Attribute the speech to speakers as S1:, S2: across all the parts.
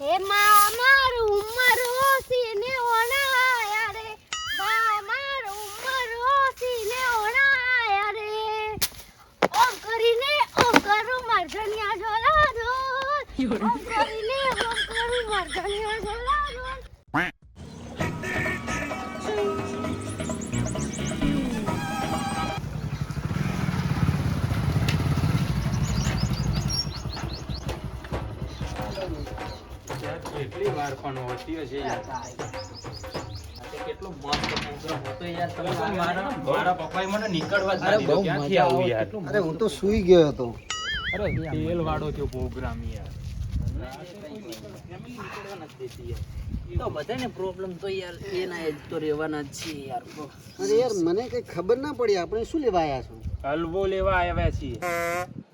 S1: હે મા મારું ઉમર ઓસી ને ઓણાયા રે. મા મારું ઉમર ઓસી ને ઓણાયા રે. ઓમ કરીને ઓમ કરું ઢોલા ઢોલ
S2: કેટલી વાર પણ હોતી હશે યાર.
S3: કેટલો મસ્ત પ્રોગ્રામ હતો યાર. તમે
S2: મારા મારા પપ્પાએ મને નીકળવા જ
S3: અરે
S2: દીધો. ક્યાંથી આવું યાર?
S4: અરે હું તો સૂઈ ગયો હતો.
S2: અરે તેલ વાળો થયો પ્રોગ્રામ યાર.
S3: તો બધાને પ્રોબ્લેમ તો યાર એના એ તો રહેવાના જ છે યાર
S4: અરે યાર મને કઈ ખબર ના પડી આપણે શું લેવા આવ્યા છો?
S2: હલવો લેવા આવ્યા છીએ.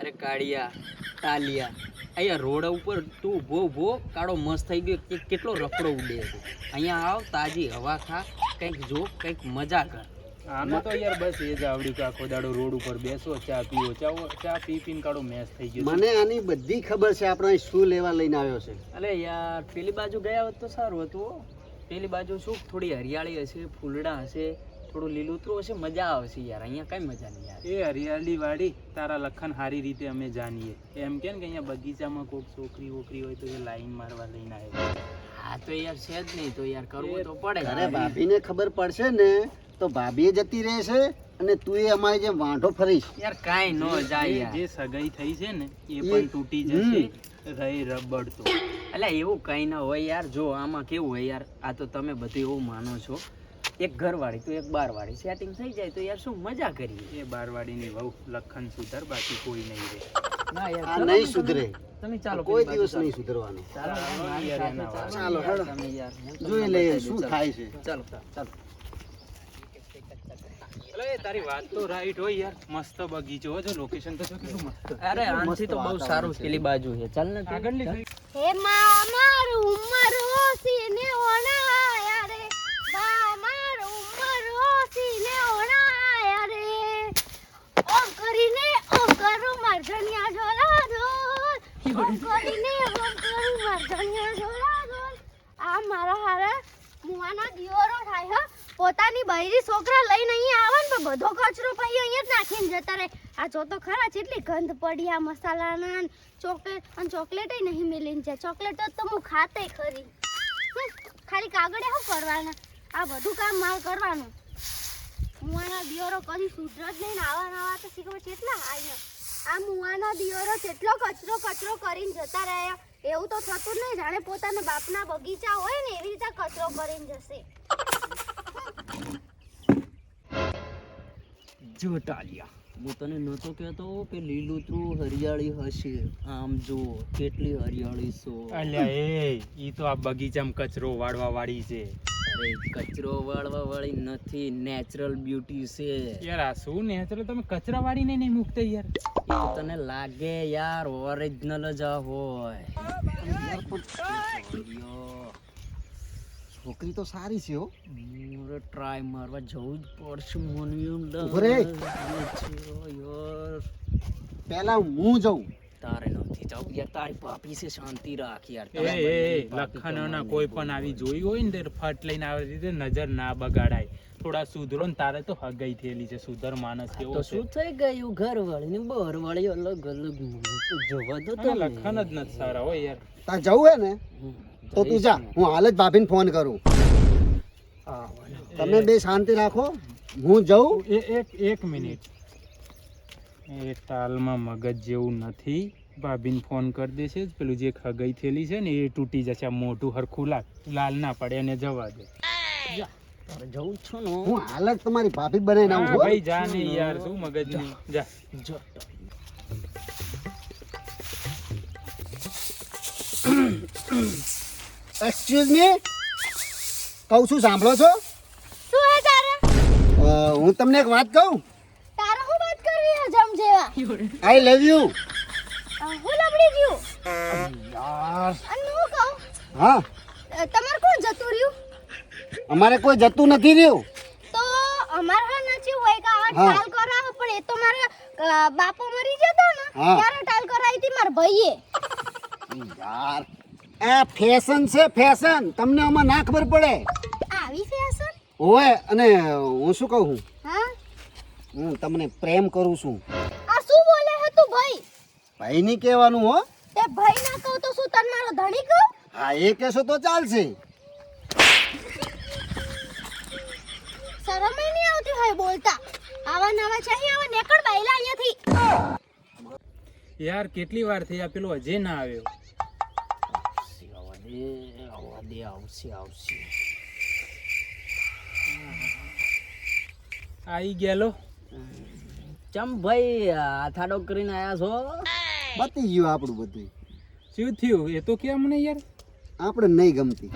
S3: અરે કાળિયા ટાલિયા અહીંયા રોડ ઉપર તું ઊભો ઊભો કાળો મસ્ત થઈ ગયો કે કેટલો રખડો ઉડે છે. અહીંયા આવ તાજી હવા ખા કંઈક જો કંઈક મજા કર.
S2: આને તો યાર બસ એ જ આવડ્યું કે આખો દાડો રોડ ઉપર બેસો ચા પીઓ. ચા ચા પી પીને કાઢો મેસ થઈ ગયો
S4: મને આની બધી ખબર છે આપણે શું લેવા લઈને આવ્યો છે.
S3: અલે યાર પેલી બાજુ ગયા હોત તો સારું હતું પેલી બાજુ શું થોડી હરિયાળી હશે ફૂલડા હશે થોડું લીલુંતરું હશે મજા આવશે યાર. અહીંયા કઈ મજા નહીં યાર
S2: એ હરિયાળી વાળી તારા લખન સારી રીતે અમે જાણીએ. એમ કે ને કે અહીંયા બગીચામાં કોઈક છોકરી વોકરી હોય તો એ લાઈન મારવા લઈને આવે.
S3: હા તો યાર છે જ નહીં તો યાર કરવું તો પડે.
S4: અરે ભાભીને ખબર પડશે ને તો ભાભી જતી રહેશે અને તું એ અમારી જેમ વાંઢો ફરીશ.
S3: યાર કાઈ નો જાય
S2: જે સગાઈ થઈ છે ને એ પણ તૂટી જશે. રહી રબડ તો
S3: એટલે એવું કઈ ના હોય યાર. જો આમાં કેવું હોય યાર આ તો તમે બધું એવું માનો છો. એક ઘરવાળી તો એક બારવાળી. સેટિંગ થઈ જાય તો યાર શું મજા કરીએ?
S2: એ બારવાળીની વહુ લખન સુધર બાકી કોઈ નહીં રહે.
S3: ના યાર
S4: આ નહીં સુધરે.
S3: તમે- ચાલો
S4: કોઈ દિવસ નહીં સુધરવાનું.
S3: ચાલો યાર,
S2: ચાલો.
S4: જોઈ લઈએ શું થાય છે.
S3: ચાલો ચાલો.
S2: અરે તારી વાત તો રાઈટ હોય યાર. મસ્ત બગીચો જો લોકેશન તો કેટલું મસ્ત.
S3: અરે આનથી તો બહુ સારું પેલી બાજુ છે. ચાલ ને.
S2: આગળની side.
S1: હે મા મારું ઉમર ઓસી ને ઓણાયા રે. મા મારું ઉમર ઓસી ને ઓણાયા રે. ઓમ કરીને ઓમ કરું ઓમ કરીને ઓમ આ મારા હારા મુવાના દિયોરો થાય હો. પોતાની બૈરી છોકરા લઈને અહીંયા આવે ને બધો કચરો પછી અહીંયા જ નાખીને જતા રહે. આ જો તો ખરા એટલી ગંધ પડી આ મસાલાના ચોકલેટ અને ચોકલેટ નહીં મિલીને જાય. ચોકલેટ તો હું ખાતે ખરી. ખાલી કાગળે શું કરવાના આ બધું કામ મારે કરવાનું. મુવાના દિયોરો કદી સુધર જ નહીં આવા નવા તો શીખવા કેટલા આયા આ મુવાના દિયોરો કેટલો કચરો કચરો કરીને જતા રહ્યા. એવું તો થતું જ નહીં. જાણે પોતાના બાપના બગીચા હોય ને એવી રીતે કચરો કરીને જશે.
S3: જો ટાલિયા હું તને નહોતો કહેતો કે લીલુતરું હરિયાળી હશે આમ જો કેટલી હરિયાળી છો
S2: અલ્યા એ ઈ તો આ બગીચામાં કચરો વાળવા વાળી છે
S3: અરે કચરો વાળવા વાળી નથી નેચરલ બ્યુટી છે
S2: યાર આ શું નેચરલ તમે કચરા વાળીને નહીં મૂકતા યાર
S3: એ તો તને લાગે યાર ઓરિજિનલ જ હોય
S4: છોકરી તો સારી છે હો.
S3: ટ્રાય મારવા જવું જ પડશે મને
S4: ઊભો રે.
S3: યાર
S4: પહેલા હું જઉં.
S3: તારે નથી જવું યાર તારી પાપી છે શાંતિ રાખ યાર.
S2: એ લખનોના કોઈ પણ આવી જોઈ હોય ને ફટ લઈને આવે રીતે નજર ના બગાડાય. થોડા સુધરો ને તારે તો હગાઈ થયેલી છે સુધર માણસ
S3: આ
S2: કેવો છે.
S3: શું થઈ ગયું? ઘર વાળી ને બહાર વાળી અલગ અલગ જોવા દો તો.
S2: લખન જ નથી સારા હોય યાર.
S4: તા જવું હે ને? તો તું જા હું હાલ જ ભાભીને ફોન કરું. તમે બે શાંતિ રાખો હું જઉં.
S2: એ એક એક મિનિટ. એ તાલમાં મગજ જેવું નથી. ભાભીને ફોન કરી દેશે જ. પેલું જે ખગાઈ થયેલી છે ને એ તૂટી જશે. આ મોઢું હરખું લાગ લાલ ના પડે એને જવા દે.
S3: જા. તારે જવું જ ને
S4: હું. હાલ જ તમારી ભાભી બનાવીને
S2: હા,
S4: આવું
S2: ભાઈ જા ને યાર શું મગજ નહીં જા.
S3: જો.
S4: એક્સક્યુઝ મી કહું છું સાંભળો છો?
S1: શું હે તારે?
S4: હું તમને એક વાત કહું?
S1: તારે હું વાત કરવી હે જમ જેવા?
S4: આઈ લવ યુ
S1: હું લવડી ગયું.
S4: યાર.
S1: અને હું કહું
S4: હા?
S1: તમાર કોણ જતું રહ્યું?
S4: અમારે કોઈ જતું નથી રહ્યું.
S1: તો અમારે હા નથી હોય કે આવા ટાલ કરાવો પણ એ તો મારા બાપો મરી જતો ને. ત્યારે ટાલ કરાવી હતી મારા ભાઈએ.
S4: યાર આ ફેશન છે ફેશન તમને આમાં ના ખબર પડે.
S1: આવી ફેશન
S4: હોય અને હું શું કહું?
S1: હા?
S4: હું તમને પ્રેમ કરું છું.
S1: આ શું બોલે હે તું ભાઈ?
S4: ભાઈ ની કહેવાનું હો.
S1: તે ભાઈ ના કહું તો શું તન મારો ધણી કહું?
S4: હા એ કહેશો તો ચાલશે.
S1: શરમ નહીં આવતી હોય બોલતા. આવા નવા છે અહીં આવા નેકડ બાયલા અહીંયાથી.
S2: યાર કેટલી વાર થઈ આ પેલો અજય ના આવ્યો? આવી ગયેલો.
S3: ચમ ભાઈ આ કરીને આયા છો?
S4: બતી ગયું આપણું બધું
S2: શું થયું? એ તો કેમ મને યાર?
S4: આપણે નહીં ગમતી.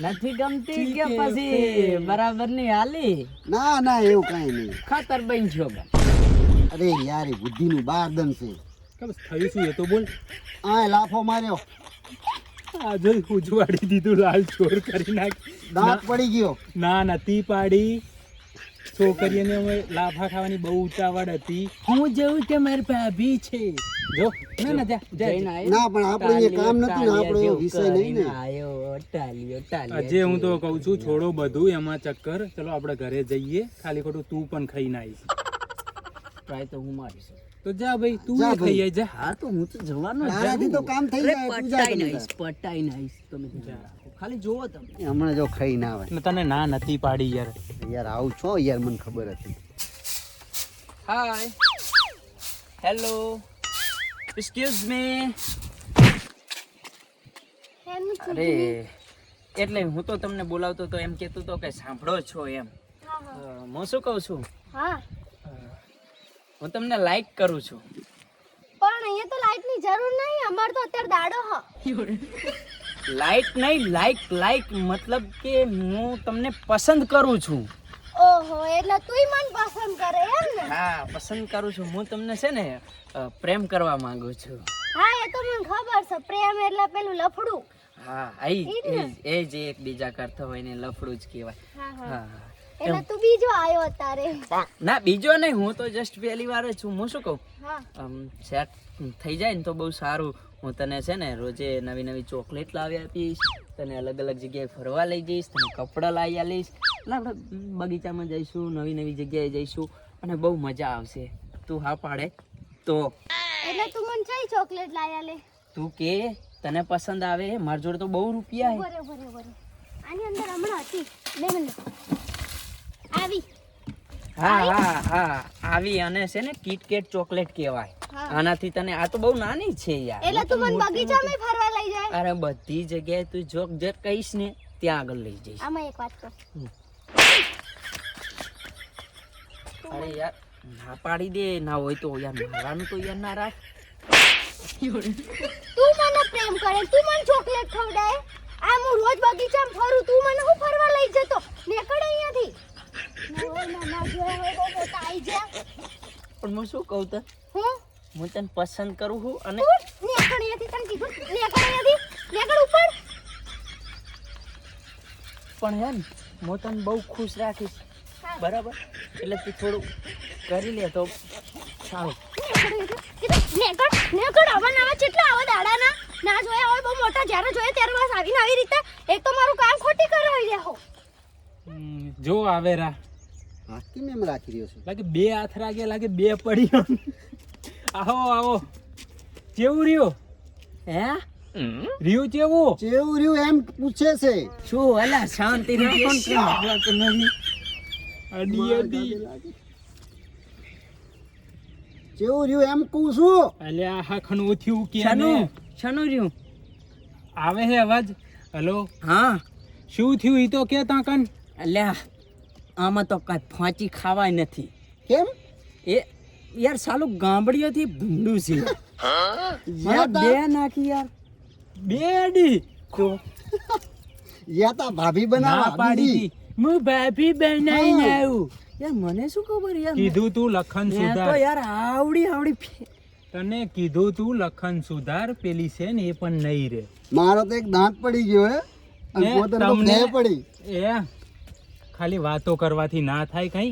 S3: નથી ગમતી કે પછી બરાબરની હાલી?
S4: ના ના એવું કઈ નહીં.
S3: ખાતર બન છો
S4: અરે યાર એ બુદ્ધિનું બારદન છે.
S2: કે થયું શું એ તો બોલ.
S4: આ લાફો માર્યો.
S2: આજે ઉજવાડી દીધું લાલ ચોર કરી નાખ.
S4: દાંત પડી ગયો.
S2: ના નથી પાડી. છોકરીને અમે લાફા ખાવાની બહુ ઉતાવળ હતી.
S3: હું જેવું કે મારી ભાભી છે.
S2: જો ના ના જા?
S4: ના પણ આપણે કામ નથી ને આપણો વિષય નહીં ને.
S3: આયો, ટાલિયો, ટાલિયો
S2: આજે હું તો. કહું છું છોડો બધું એમાં ચક્કર. ચલો આપણે ઘરે જઈએ. ખાલી ખોટું તું પણ ખાઈ ના
S3: Try તો હું મારીશ.
S2: તો જા ભાઈ તું
S4: જા
S2: એ ખાઈ
S4: ભાઈ.
S2: જા.
S3: હા તો હું તો જવાનો
S4: તારાથી તો કામ થઈ જાય, તું જા તમે
S3: આવીશ, પટાઈને તમે જા. ખાલી જોવો તમે.
S4: હમણાં જો ખાઈ ના આવે
S2: તને ના નથી પાડી યાર.
S4: યાર આવું છો યાર મને ખબર હતી.
S3: હાય હેલો એક્સક્યુઝ મી અરે એટલે હું તો તમને બોલાવતો તો એમ કહેતો તો કે સાંભળો છો એમ.
S1: હા
S3: શું કહું છું?
S1: હા.
S3: હું તમને લાઈક કરું છું.
S1: પણ અહીંયા તો લાઈટની જરૂર નહીં અમાર તો અત્યારે દાડો હ.
S3: લાઈક નહીં લાઈક લાઈક મતલબ કે હું તમને પસંદ કરું છું.
S1: ઓહો એટલે તુંય મન પસંદ કરે એમ ને?
S3: હા પસંદ કરું છું. હું તમને છે ને પ્રેમ કરવા માંગુ છું.
S1: હા એ તો મને ખબર છે. પ્રેમ એટલે પેલું લફડું.
S3: હા આઈ. એ જે એકબીજા કરતા હોય ને લફડું જ કહેવાય.
S1: હા હા. એટલે તું બીજો આવ્યો અત્યારે.
S3: ના બીજો નહીં હું તો જસ્ટ પહેલી વાર છું. હું શું કહું? સેટ થઈ જાય ને તો બહુ સારું. હું તને છે ને રોજે નવી નવી ચોકલેટ લાવી આપીશ તને અલગ અલગ જગ્યાએ ફરવા લઈ જઈશ તને કપડાં લાવી આલીશ એટલે આપણે બગીચામાં જઈશું નવી નવી જગ્યાએ જઈશું અને બહુ મજા આવશે. તું હા પાડે. તો
S1: એટલે તું મને કઈ ચોકલેટ લાયા લે
S3: તું કે તને પસંદ આવે માર જોડે તો બહુ રૂપિયા હે.
S1: બરાબર બરે બરે આની અંદર હમણાં હતી. બે મિનિટ. આવી.
S3: હા હા હા. આવી અને છે ને કિટકેટ ચોકલેટ કહેવાય. આનાથી તને આ તો બહુ નાની છે યાર.
S1: એટલે તું મને બગીચામાં ફરવા લઈ જાય.
S3: અરે બધી જગ્યાએ તું જોક જર કહીશ ને ત્યાં આગળ લઈ જઈશ.
S1: આમાં એક વાત કર.
S3: અરે યાર ના પાડી દે. ના હોય તો યાર મારાનું તો યાર ના રાખ.
S1: તું મને પ્રેમ કરે તું મને ચોકલેટ ખવડાય. આ હું રોજ બગીચામાં ફરું તું મને હું ફરવા લઈ જતો? નીકળ અહીંયાથી.
S3: પણ હું શું કહું તો
S1: હું?
S3: હું તને પસંદ કરું છું અને પણ હે ને હું તને બહુ ખુશ રાખીશ. બરાબર? એટલે તું થોડું કરી લે તો સારું.
S1: નેકડ નેકળ આવે નવા કેટલા આવે દાડાના? ના જોયા હોય બહુ મોટા જ્યારે જોઈએ ત્યારે બસ આવીને આવી રીતે એક તો મારું કામ ખોટી કરાવી દેહો.
S2: હો જો આવે રા
S4: હાથ કેમ રાખી રહ્યો છું.
S2: લાગે બે હાથ રાખે લાગે બે પડી આવો આવો. કેવું રહ્યો?
S3: હે?
S2: રહ્યું કેવું?
S4: કેવું રહ્યું એમ પૂછે છે.
S3: શું અલા શાંતિ
S2: અડી અડી.
S4: ચેવું રહ્યું એમ કહું છું?
S2: અલ્યા આ ખણું થયું કે
S3: છનું છનું રહ્યું?
S2: આવે હે અવાજ? હલો?
S3: હા.
S2: શું થયું ઈ તો કે તાકન?
S3: અલ્યા આમાં તો કાંઈ ફાંચી ખાવાય નથી.
S4: કેમ?
S3: એ યાર સાલું ગામડીઓથી ભૂંડું છે.
S4: યાર
S3: બે નાખી યાર.
S2: બે અડી. તો
S4: યાતા ભાભી બનાવા
S2: પાડી. હું ભાભી બનાવીને
S4: હા.
S3: યાર મને શું ખબર યાર?
S2: કીધું તું લખન
S3: સુધાર તો યાર આવડી આવડી
S2: તને કીધું તું લખન સુધાર પેલી છે ને એ પણ નહીં રે.
S4: મારો તો એક દાંત પડી ગયો હે. અને
S2: તમને-
S4: પડી.
S2: એ ખાલી વાતો કરવાથી ના થાય કઈ?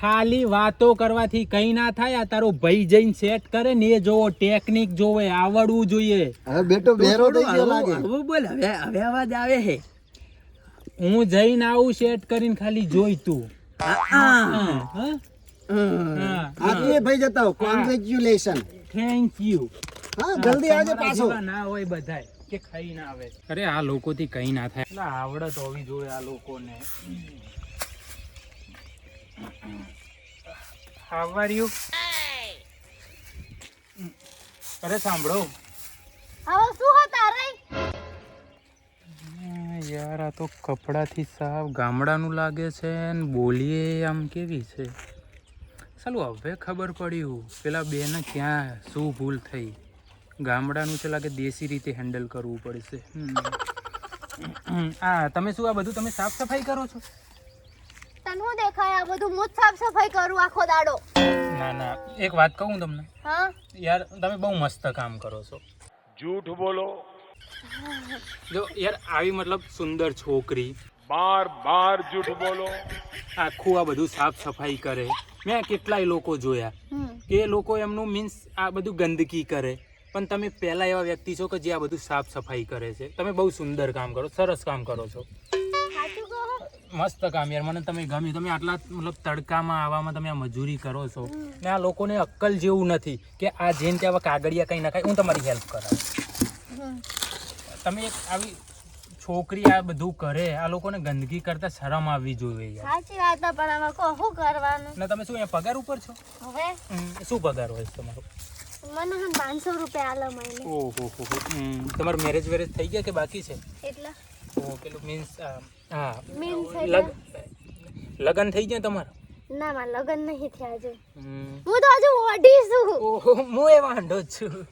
S2: ખાલી વાતો કરવાથી કઈ ના થાય? આ તારો ભાઈ જઈને સેટ કરે ને એ જોવો ટેકનિક જોવે આવડવું જોઈએ.
S4: હવે બેટો બેરો થઈ ગયો લાગે.
S3: હવે બોલ હવે હવે અવાજ આવે હે.
S2: હું જઈને આવું સેટ કરીને ખાલી જોઈ તું. હા. હા
S4: હા. એ ભાઈ જતા હો. કોંગ્રેચ્યુલેશન
S2: થેન્ક યુ
S4: હા જલ્દી આવજે પાછો.
S2: ના હોય બધાય. કે ખાઈ ના આવે. અરે આ લોકોથી કઈ ના થાય. એટલે આવડત હોવી જોઈએ આ લોકોને. How અરે સાંભળો.
S1: હવે શું હતા રે
S2: યાર આ તો કપડાથી સાવ ગામડાનું લાગે છે ને બોલીએ આમ કેવી છે? ચાલું હવે ખબર પડ્યું પેલા બેને ક્યાં શું ભૂલ થઈ? ગામડાનું છે લાગે દેશી રીતે હેન્ડલ કરવું પડશે. આ તમે શું આ બધું તમે સાફ સફાઈ કરો છો?
S1: તને દેખાય આ બધું? હું સાફ સફાઈ કરું આખો દાડો.
S2: ના ના. એક વાત કહું તમને?
S1: હા?
S2: યાર તમે બહુ મસ્ત કામ કરો છો.
S5: જૂઠ બોલો.
S2: જો યાર આવી મતલબ સુંદર છોકરી.
S5: બાર બાર જૂઠ બોલો.
S2: આખું આ બધું સાફ સફાઈ કરે. મેં કેટલાય લોકો જોયા. કે લોકો એમનું મીન્સ આ બધું ગંદકી કરે. પણ તમે પહેલા એવા વ્યક્તિ છો કે જે આ બધું સાફ સફાઈ કરે છે. તમે બહુ સુંદર કામ કરો સરસ કામ કરો છો. મસ્ત કામ યાર મને તમે ગમ્યું તમે આટલા મતલબ તડકામાં આવવામાં તમે આ મજૂરી કરો છો. ને આ લોકોને અક્કલ જેવું નથી કે આ જેમ કે આવા કાગળિયા કંઈ નખાય હું તમારી હેલ્પ કરાવું. તમે એક આવી છોકરી આ બધું કરે આ લોકોને ગંદકી કરતા શરમ આવવી જોઈએ યાર.
S1: સાચી વાત પણ આમાં શું કરવાનું?
S2: ને તમે શું અહીંયા પગાર ઉપર છો?
S1: હવે?
S2: શું પગાર હોય તમારો?
S1: મને હન પાંચસો રૂપિયા આલો મહિને.
S2: ઓહો હો હો. તમારું મેરેજ વેરેજ થઈ ગયા કે બાકી છે?
S1: એટલા.
S2: ઓ પેલું મીન્સ હા.
S1: મીન્સ
S2: લગ લગન થઈ ગયા તમારા?
S1: ના માં લગન નહીં થયા હજુ. હું તો હજુ ઓઢી છું.
S2: ઓહો હું એ વાંઢો છું.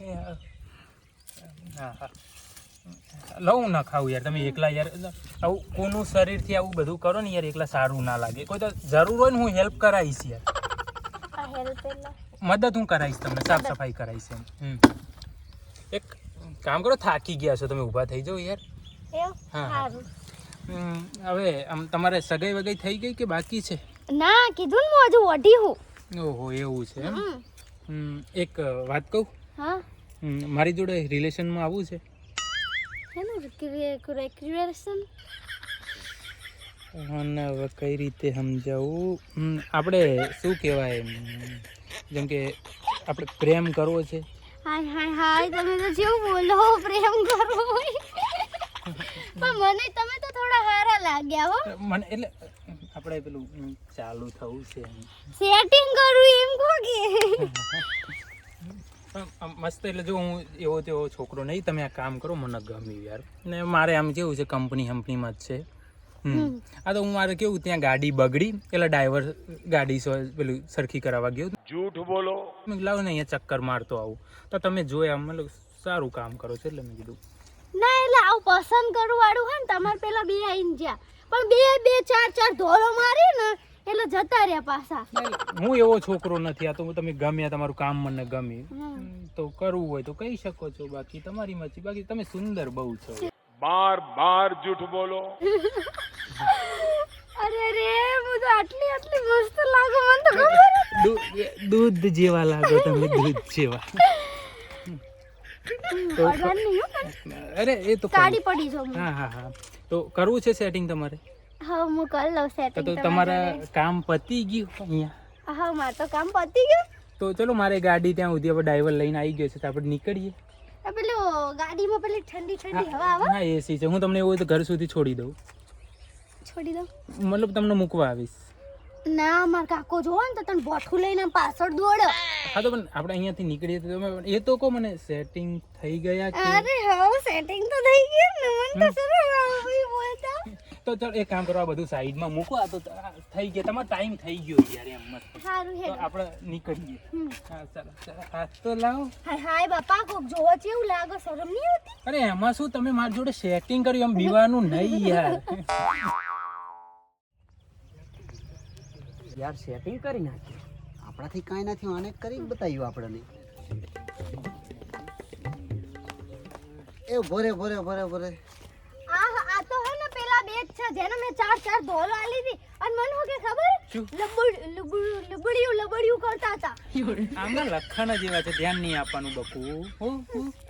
S2: હા. હા લઉં ના ખાવું યાર તમે એકલા યાર આવું કોનું શરીરથી આવું બધું કરો ને યાર એકલા સારું ના લાગે. કોઈ તો જરૂર હોય ને હું હેલ્પ કરાવીશ યાર.
S1: હેલ્પ એટલે.
S2: મદદ હું કરાવીશ તમને સાફ સફાઈ કરાવીશ એમ. એક કામ કરો થાકી ગયા છો તમે ઊભા થઈ જાઓ યાર. હા. હવે આમ તમારે સગાઈ વગાઈ થઈ ગઈ કે બાકી છે?
S1: ના કીધું ને હું હજુ વઢી હું.
S2: ઓહો એવું છે એમ? એક વાત કહું?
S1: હા.
S2: મારી જોડે રિલેશનમાં આવવું છે? કઈ રીતે સમજાવું? આપણે શું કહેવાય? જેમ કે આપણે પ્રેમ કરવો છે.
S1: હાય હાય હાય તમે તો જેવું બોલો પ્રેમ કરો પણ મને તમે તો થોડા હારા લાગ્યા હો.
S2: મને એટલે આપણે પેલું ચાલુ થવું છે.
S1: સેટિંગ કરું એમ કો
S2: કે? મસ્ત એટલે જો હું એવો તેવો છોકરો નહીં તમે આ કામ કરો મને ગમ્યું યાર. ને મારે આમ કેવું છે કંપની કંપનીમાં જ છે. આ તો હું મારે કેવું ત્યાં ગાડી બગડી એટલે ડ્રાઈવર ગાડી સો પેલું સરખી કરાવવા ગયો.
S5: જૂઠ બોલો.
S2: મેં લાવો ને અહીંયા ચક્કર મારતો આવું. તો તમે જોયા મતલબ સારું કામ કરો છો એટલે મેં કીધું.
S1: ના એટલે આવું પસંદ કરવું વાળું હોય ને તમારે પેલા બે આવીને જ્યાં. પણ બે બે ચાર ચાર ધોળો મારી ને એટલે જતા રહ્યા પાછા.
S2: હું એવો છોકરો નથી આ તો તમે ગમ્યા તમારું કામ મને ગમ્યું. તો કરવું હોય તો કહી શકો છો બાકી તમારી મરજી. બાકી તમે સુંદર બહુ છો.
S5: બાર બાર જૂઠ બોલો.
S1: અરે રે હું તો આટલી આટલી મસ્ત લાગો મને તો ખબર
S2: દૂધ જેવા લાગો તમે દૂધ જેવા.
S1: અરે.
S2: અરે એ તો કાઢી.
S1: પડી જાઉં
S2: હા હા હા. તો કરવું છે સેટિંગ તમારે?
S1: હા હું કરી લઉં
S2: તો
S1: સેટિંગ
S2: તો તમારા. કામ પતી ગયું અહીંયા?
S1: હા મારે તો કામ પતી ગયું.
S2: તો ચલો મારે ગાડી ત્યાં સુધી હવે ડ્રાઈવર લઈને આવી ગયો છે તો આપણે નીકળીએ.
S1: પેલું ગાડીમાં પેલી ઠંડી ઠંડી હવા આવે?
S2: હા એસી છે. હું તમને એવું હોય તો ઘર સુધી છોડી દઉં.
S1: છોડી દઉં?
S2: મતલબ તમને મૂકવા આવીશ.
S1: ના માર કાકો જોવો ને તો તને બોઠું લઈને પાછળ દોડ્યો
S2: હા તો પણ આપણે અહીંયાથી નીકળીએ તો તમે એ તો કહો મને સેટિંગ થઈ ગયા કે
S1: અરે હા સેટિંગ તો થઈ ગયું ને મને તો આવે બોલતા.
S2: તો ચાલ એક કામ કરો આ બધું સાઈડમાં મૂકો. આ તો થઈ ગયા. તમારો ટાઈમ થઈ ગયો યાર એમ મત
S1: સારું હે
S2: આપણે નીકળીએ. હા ચાલો ચાલો. હાથ તો લાવો.
S1: હાય હાય બાપા કોક જોવો કેવું લાગો? શરમ નહીં આવતી?
S2: અરે એમાં શું તમે મારી જોડે સેટિંગ કર્યું? એમ બીવાનું નહીં યાર.
S3: યાર સેટિંગ કરી નાખ્યું.
S4: આપણાથી કાંઈ નથી આને કરી બતાવ્યું આપણને. એ ભરે ભરે ભરે ભરે
S1: ને જેને મેં ચાર ચાર ધોલો આલી હતી અને મને હું કે ખબર?
S2: શું?
S1: લબડ લબડ લબડિયું લબડિયું કરતા હતા.
S2: આમાં લખણ જ એવા છે ધ્યાન નહીં આપવાનું બકુ.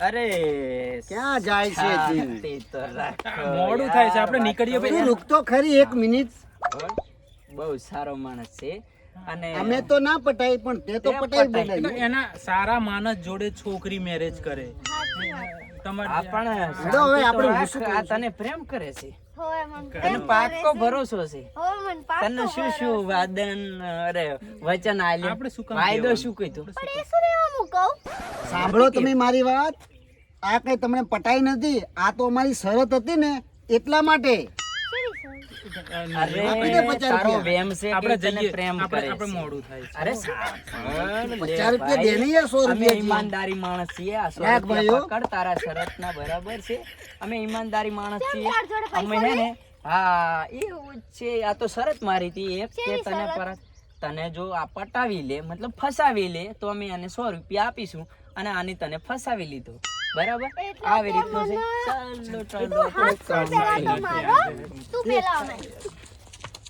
S3: અરે
S4: ક્યાં જાય છે જીવ?
S3: તો
S2: મોડું થાય છે આપણે નીકળીએ ભાઈ
S4: રૂકતો ખરી એક મિનિટ.
S3: બહુ સારો માણસ છે. અને
S4: અમે તો ના પટાઈ પણ તે તો પટાઈ
S3: પટાઈ.
S2: એના સારા માણસ જોડે છોકરી મેરેજ કરે. તમારે
S4: આપણે હવે આપણે?
S3: તને પ્રેમ કરે છે? તને
S1: છે.
S3: ભરોસો છે. તને શું શું વાદન અરે વચન આલ્યું?
S2: આપણે શું કામ
S3: શું કીધું?
S1: પણ એ શું લેવા હું
S4: સાંભળો તમે મારી વાત. આ કઈ તમને પટાઈ નથી. આ તો અમારી શરત હતી ને એટલા માટે.
S3: ઈમાનદારી માણસ છીએ બરાબર છે. અમે ઈમાનદારી માણસ છીએ. અમે હે ને હા એવું જ છે. આ તો શરત મારી હતી એક કે તને
S1: શરત?
S3: પરત તને જો આ પટાવી લે મતલબ ફસાવી લે તો અમે આને સો રૂપિયા આપીશું અને આની તને ફસાવી લીધો. બરાબર? આવી રીતનું છે. ચાલો
S1: તું પેલા તો મારો. તું પેલા અમે.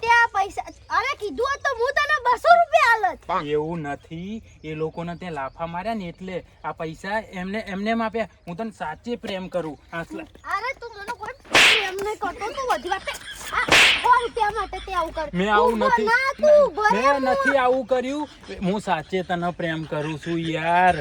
S1: ત્યાં પૈસા અરે કીધું તો હું તને બસો રૂપિયા આલત.
S2: એવું નથી. એ લોકોને ત્યાં લાફા માર્યા ને એટલે આ પૈસા એમને એમને એમ આપ્યા. હું તને સાચે પ્રેમ કરું. આસલા
S1: અરે તું મને કોઈ પ્રેમ નહીં કરતો. તું બધી વાત આ સો રૂપિયા માટે તે આવું કર.
S2: મેં આવું નથી. મેં નથી આવું કર્યું. હું સાચે તને પ્રેમ કરું છું યાર.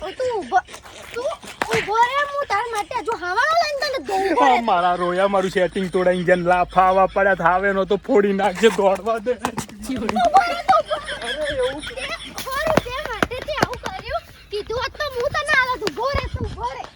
S1: તું તું ઊભો રે હું તાર માટે હજુ હાવાનો લઈને તને દઉં ઊભો
S2: મારા રોયા મારું સેટિંગ તોડાઈ જન લાફા આવા પડ્યા થાવે નો તો ફોડી નાખજે દોડવા દે.
S1: તું. તે તે કીધું હતું હું તને આલત ઊભો રે તું રે